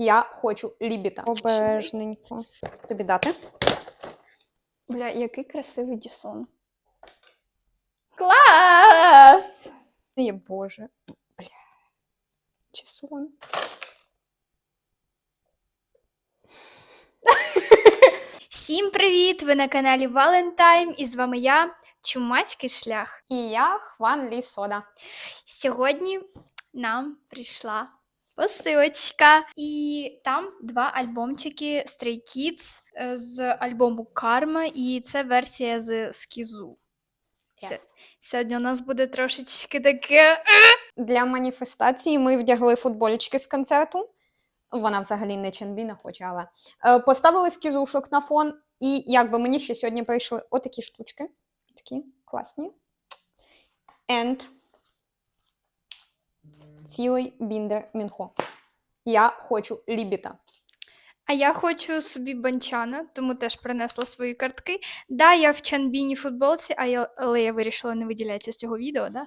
Я хочу лібіта. Обережненько. Тобі дати? Бля, який красивий Дісон. Клас! Ой, Боже. Бля. Чесон. Всім привіт! Ви на каналі Валентайм і з вами я, Чумацький шлях. І я Хван Лі Сода. Сьогодні нам прийшла посилочка, і там два альбомчики Stray Kids е, з альбому Карма, і це версія з Скізу. Yes. Сьогодні у нас буде трошечки таке. Для маніфестації ми вдягли футболочки з концерту. Вона взагалі не Ченбіна хоче, але е, поставили скізушок на фон. І якби мені ще сьогодні прийшли отакі штучки. Такі класні. And цілий біндер мінхо. Я хочу лібіта. А я хочу собі банчана, тому теж принесла свої картки. Да, я в Чанбіні футболці, а я, але я вирішила не виділятися з цього відео, да?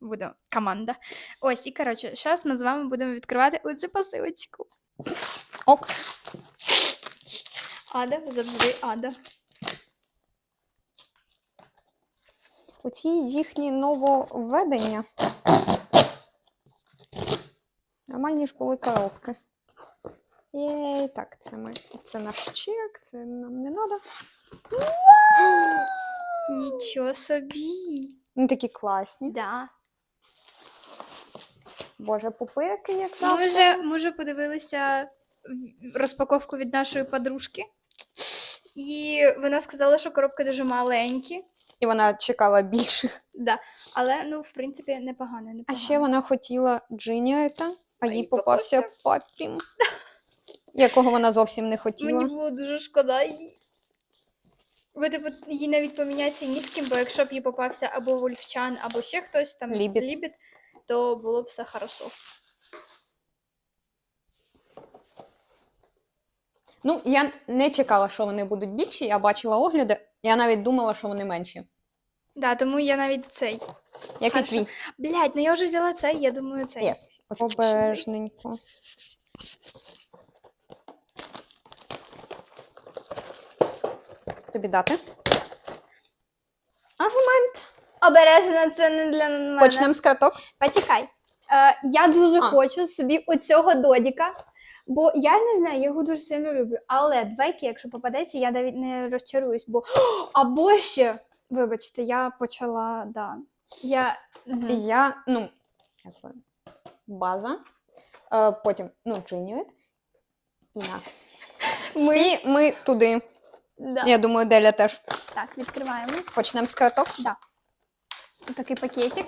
Буде команда. Ось, і коротше, зараз ми з вами будемо відкривати оцю посилочку. Ок. Ада, завжди ада. Оці їхні нововведення. Нормальні були коробки. Єй, так, це ми. Це наш чек, це нам не треба. Нічого собі. Вони такі класні. Да. Боже, пупирки, як Ми вже, ми вже подивилися розпаковку від нашої подружки. І вона сказала, що коробки дуже маленькі. І вона чекала більших. Да. Але, ну, в принципі, непогано. непогано. А ще вона хотіла Джиніета, а їй їй попався папім, якого вона зовсім не хотіла. Мені було дуже шкода її. Бо типу, їй навіть помінятися ні з ким, бо якщо б їй попався або Вольфчан, або ще хтось там Лібід. Лібід, то було б все хорошо. Ну, я не чекала, що вони будуть більші. Я бачила огляди, я навіть думала, що вони менші. Да, тому я навіть цей. Як і твій. Блять, ну я вже взяла цей, я думаю, цей. Yes. Обережненько. Тобі дати? Аргумент. Обережно, це не для мене. Почнемо з карток. Почекай. Е, я дуже А. хочу собі оцього додіка, бо я не знаю, я його дуже сильно люблю. Але двейки, якщо попадеться, я навіть не розчаруюсь, бо або ще. Вибачте, я почала, да. Я. мгм. І Я, ну, як би, база. Е, потім, ну. І. Ми- ми туди. Да. Я думаю, Деля теж. Так, відкриваємо. Почнемо з карток. Такий пакетик.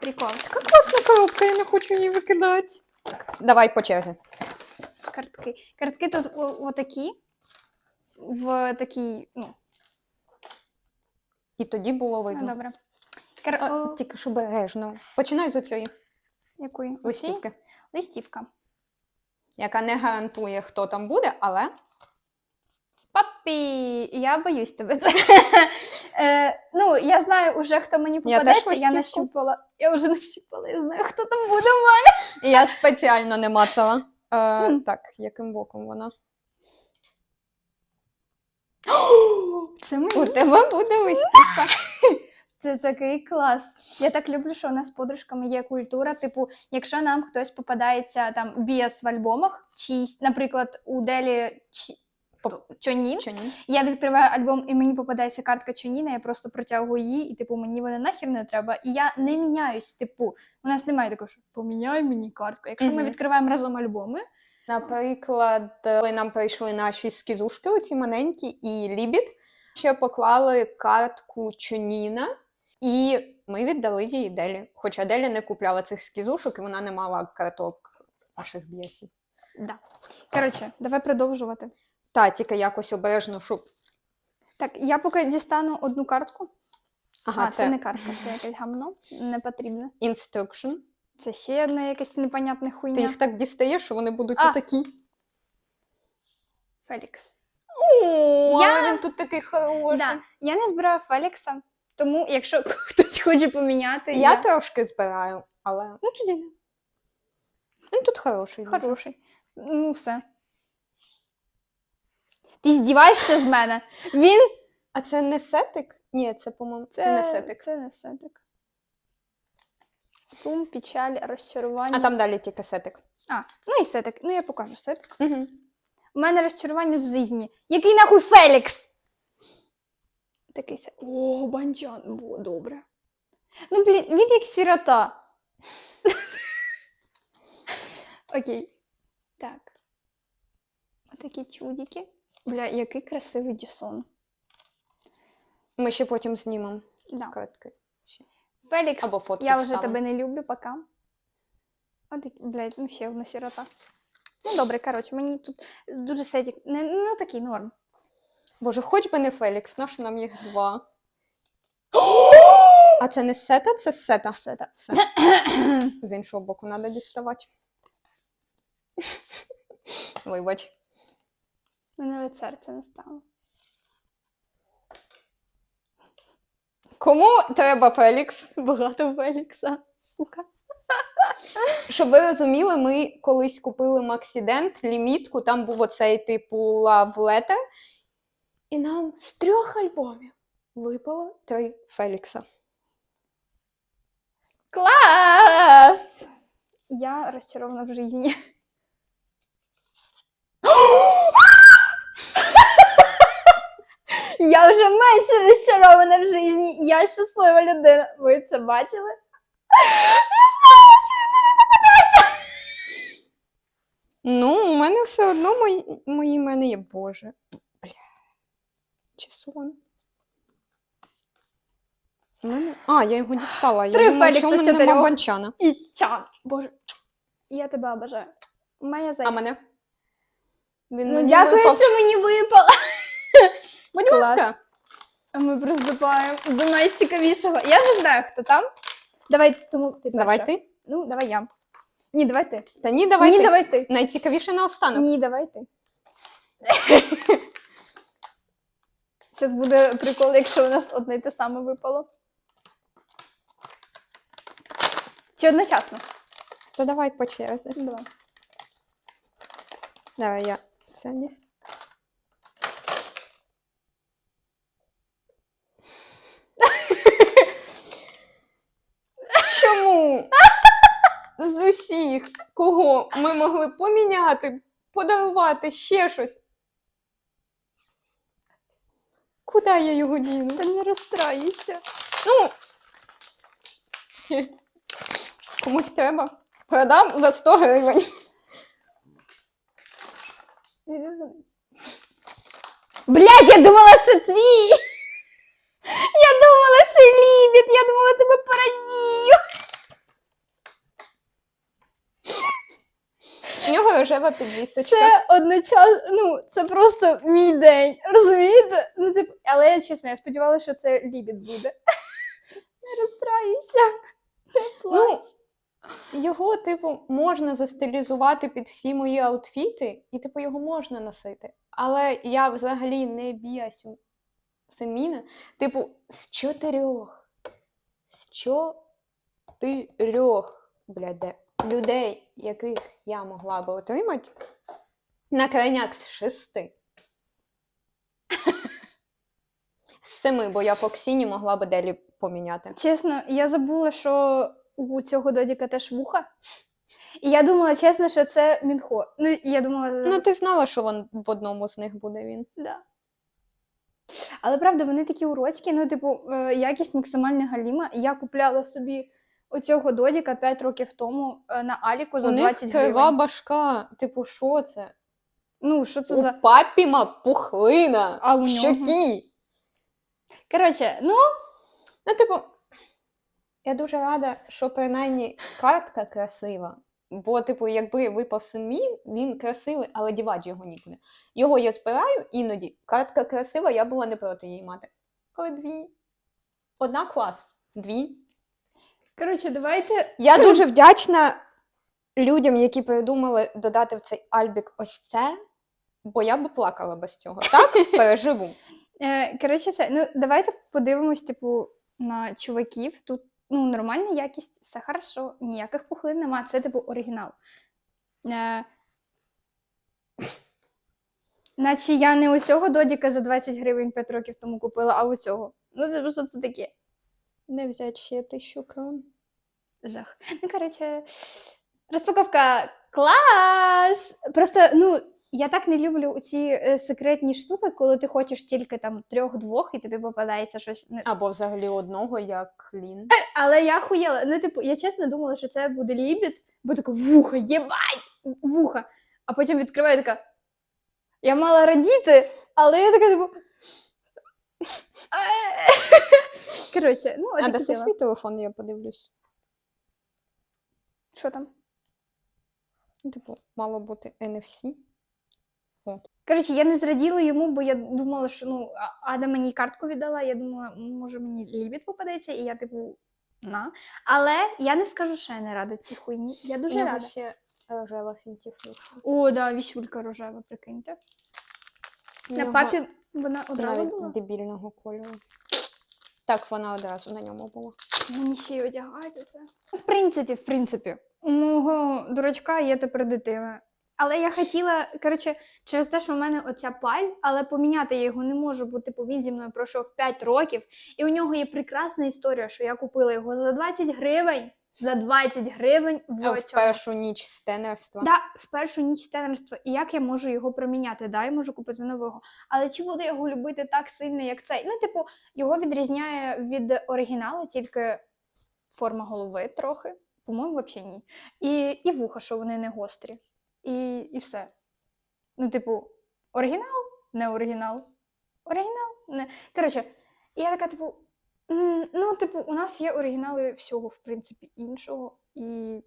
Прикол. Така класна коробка, я не хочу її викидати. Так, давай по черзі. Картки. Картки тут отакі. В такій, ну, І тоді було ну видно. добре. Кар... Тільки ж обережно. Починай з оцієї якої? Листівки, Листівка. яка не гарантує, хто там буде, але Папі, я боюсь тебе. е, ну, я знаю уже, хто мені теж попадеться. Я, листівку. нащупала. Я вже нащупала, я знаю, хто там буде в мене. я спеціально не мацала. Е, Мгм. так, яким боком вона? Це У мені. тебе буде листівка. Це такий клас. Я так люблю, що у нас з подружками є культура. Типу, якщо нам хтось попадається там біас в альбомах, чийсь, наприклад, у Делі Ч... Чонін, Чи ні? я відкриваю альбом і мені попадається картка Чоніна, я просто протягую її, і типу мені вона нахер не треба. І я не міняюсь. Типу, у нас немає такого, що поміняй мені картку. Якщо ми Мгм. відкриваємо разом альбоми, Наприклад, коли нам прийшли наші скізушки, оці маленькі, і Лібід, ще поклали картку Чоніна, і ми віддали їй Делі. Хоча Деля не купляла цих скізушок, і вона не мала карток наших б'єсів. да. Коротше, давай продовжувати. Та, тільки якось обережно, щоб. Так, я поки дістану одну картку. Ага, а, це... це не картка, це якесь гамно, не потрібне. instruction. Це ще одна якась непонятна хуйня. Ти їх так дістаєш, що вони будуть А. отакі. Фелікс. О, Я- але він тут такий хороший. Да. Я не збираю Фелікса, тому якщо хтось хоче поміняти, Я трошки збираю, але ну тоді не. Він тут хороший. дуже. Хороший. Ну, все. Ти здіваєшся з мене? Він. А це не сетик? Ні, це, по-моєму, це, не сетик. Це не сетик. Сум, печаль, розчарування. А там далі тільки сетик. А, ну і сетик. Ну, я покажу сетик. Угу. У мене розчарування в житті. Який нахуй Фелікс? Такий. О, банджан. Було добре. Ну, блін, він як сирота. Окей. Так. Отакі чудики. Бля, який красивий Дісон. Ми ще потім знімемо Да. Фелікс, Або фотки я вже вставимо. тебе не люблю, пока. Отак, блядь, ну ще одна сирота. Ну, добре, коротше, мені тут дуже сетік. Не, ну такий норм. Боже, хоч би не Фелікс, нащо нам їх два. А це не сета, це сета. Сета. Все. З іншого боку треба діставати. Вибач. Мене від серця не стало. Кому треба Фелікс? Багато Фелікса, сука. Щоб ви розуміли, ми колись купили Максідент, лімітку, там був оцей типу Letter, і нам з трьох альбомів випало три Фелікса. Клас! Я розчарована в житті. Я вже менше розчарована в житті. Я щаслива людина. Ви це бачили? Ну, у мене все одно мої, мої імене є Боже. У мене... А, я його дістала. Я Три думала, що у Фелікса мене нема чотирьох. банчана. І чан. Боже, я тебе обожаю. Моя А мене? Він Ну, мені дякую, випав. що мені випало. Будь Клас. ласка. А ми приступаємо до найцікавішого. Я не знаю, хто там. Давай, тому ти Давай ти. Ну, давай я. Ні, давай ти. Та ні, давай Ні, ти. давай ти. Найцікавіше наостанок. Ні, давай ти. Зараз буде прикол, якщо у нас одне й те саме випало. Чи одночасно? То давай по черзі. Ну, Давай. Давай я це діс- Чому? З усіх, кого ми могли поміняти, подарувати ще щось. Куди я його діну? Та не розстраюйся. Ну, комусь треба. Продам за 100 гривень. Блядь, я думала, це твій! Я думала, це ліміт, я думала, тебе порадію. В нього рожева підвісочка. Це одночасно, ну, це просто мій день. Розумієте? Ну, типу, але я чесно, я сподівалася, що це лібід буде. Не розстраюйся. Не плач. Його, типу, можна застилізувати під всі мої аутфіти, і, типу, його можна носити. Але я взагалі не біасю Сенміна. Типу, з чотирьох. З чотирьох, бляде, людей, яких я могла би отримати, на крайняк з шести. З семи, бо я по Ксіні могла би Делі поміняти. Чесно, я забула, що у цього додіка теж вуха. І я думала, чесно, що це Мінхо. Ну, я думала, Ну, ти знала, що вон в одному з них буде він. Да. Але правда, вони такі уродські, ну, типу, е, якість максимально галіма. Я купляла собі оцього додіка 5 років тому е, на Аліку за У 20 них крива гривень. башка. Типу, що це? Ну, що це У за. папіма пухлина А у в нього? щокі. Коротше, ну, Ну, типу, я дуже рада, що принаймні картка красива. Бо, типу, якби випав Синмін, він красивий, але дівати його нікуди. Його я збираю іноді. Картка красива, я була не проти її мати. Але дві. Одна клас, дві. Коротше, давайте. Я дуже вдячна людям, які придумали додати в цей альбік ось це, бо я би плакала без цього. Так, переживу. Е, коротше, це, ну, давайте подивимось, типу, на чуваків. Тут ну, нормальна якість, все хорошо, ніяких пухлин нема. Це, типу, оригінал. Е, Наче я не у цього додіка за 20 гривень 5 років тому купила, а у цього. Ну, це що це таке? Не взяти ще тисячу крон. Жах. Ну, коротше, розпаковка клас! Просто, ну, я так не люблю ці е, секретні штуки, коли ти хочеш тільки там трьох-двох, і тобі попадається щось. Або взагалі одного, як клін. Але я хуєла. Ну, типу, я чесно думала, що це буде лібід, бо таке вуха, єбать! Вуха. А потім відкриваю така. Я мала радіти, але я така типу. Коротше, ну, А де це свій телефон, я подивлюсь. Що там? Ну, Типу, мало бути NFC. Коротше, я не зраділа йому, бо я думала, що ну, А- Ада мені картку віддала. Я думала, може мені лібід попадеться, і я типу на. Але я не скажу, що я не рада цій хуйні. Я дуже рада. ще рожева фінтіфлюшка. О, да, вісюлька рожева, прикиньте. На нього папі вона одразу навіть була. дебільного кольору. Так, вона одразу на ньому була. Мені ще й одягають. В принципі, в принципі, у мого дурачка є тепер дитина. Але я хотіла, коротше, через те, що в мене оця паль, але поміняти я його не можу, бо типу він зі мною пройшов 5 років, і у нього є прекрасна історія, що я купила його за 20 гривень. За 20 гривень в, А в цьому. першу ніч стенерства. Да, в першу ніч тренерства. І як я можу його проміняти? Да, я можу купити нового. Але чи буду його любити так сильно, як цей? Ну, типу, його відрізняє від оригіналу тільки форма голови трохи. По-моєму, взагалі ні. І, і вуха, що вони не гострі. І, і все. Ну, типу, оригінал, не оригінал. Оригінал, не. Коротше, я така, типу. М, Ну, типу, у нас є оригінали всього, в принципі, іншого. І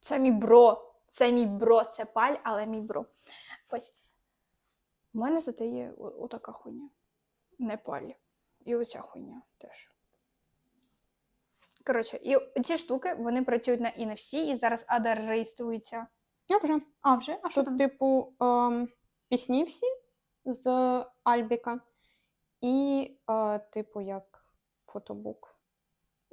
це мій бро. Це мій бро, це паль, але мій бро. Ось. У мене зате є о- отака хуйня. Не паль. І оця хуйня теж. Коротше, і ці штуки вони працюють на NFC, і зараз Адар реєструється. Я вже. А, вже? А що Тут, там? типу, ем, пісні всі з Альбіка. І, е, типу, як фотобук.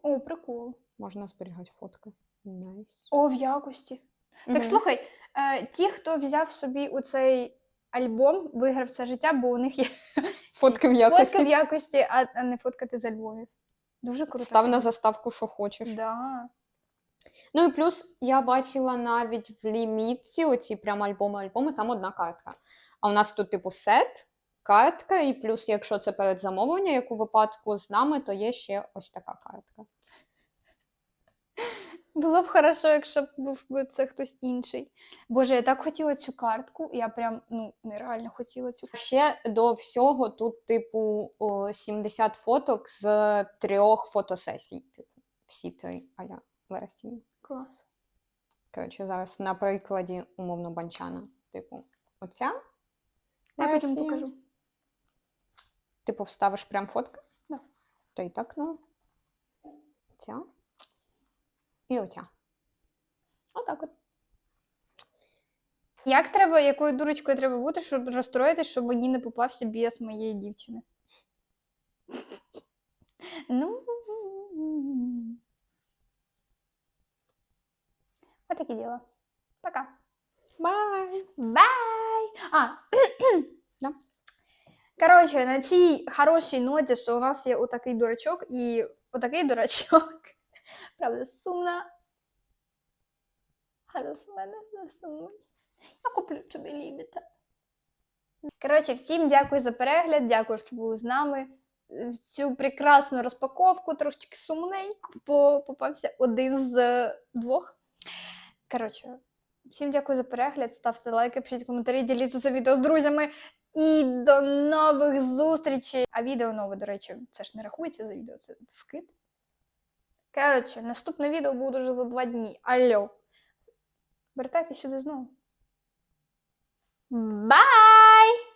О, прикол. Можна зберігати фотки. Найс. О, в якості. Так Мгм. слухай, е, ті, хто взяв собі у цей альбом, виграв це життя, бо у них є Фотки в якості. фотки в якості, а, а не фоткати з альбомів. Дуже круто. Став на заставку, що хочеш. Да. Ну і плюс я бачила навіть в лімітці оці прям альбоми-альбоми, там одна картка. А у нас тут, типу, сет, картка, і плюс, якщо це передзамовлення, як у випадку з нами, то є ще ось така картка. Було б хорошо, якщо б був би це хтось інший. Боже, я так хотіла цю картку, я прям ну нереально хотіла цю картку. Ще до всього тут, типу, 70 фоток з трьох фотосесій. Типу, всі три аля версії. Клас. Коротше, зараз на прикладі умовно банчана. Типу, оця. Я потім покажу. Типу, вставиш прям фотки? Да. То і так, ну. Ця. І оця. Отак от. Як треба, якою дурочкою треба бути, щоб розстроїтися, щоб мені не попався біс моєї дівчини? Ну. Отакі діла. Пока. Бай! Бай! А, Да. Коротше, на цій хорошій ноті, що у нас є отакий дурачок і отакий дурачок. Правда, сумно. Але мене не сумуй. Я куплю тобі лібіта. Коротше, всім дякую за перегляд, дякую, що були з нами. В цю прекрасну розпаковку, трошечки сумненько, бо попався один з е, двох. Коротше, всім дякую за перегляд. Ставте лайки, пишіть коментарі, діліться це відео з друзями. І до нових зустрічей! А відео нове, до речі, це ж не рахується за відео, це вкид. Коротше, наступне відео буде вже за два дні. Алло. Вертайтесь сюди знову. Бай!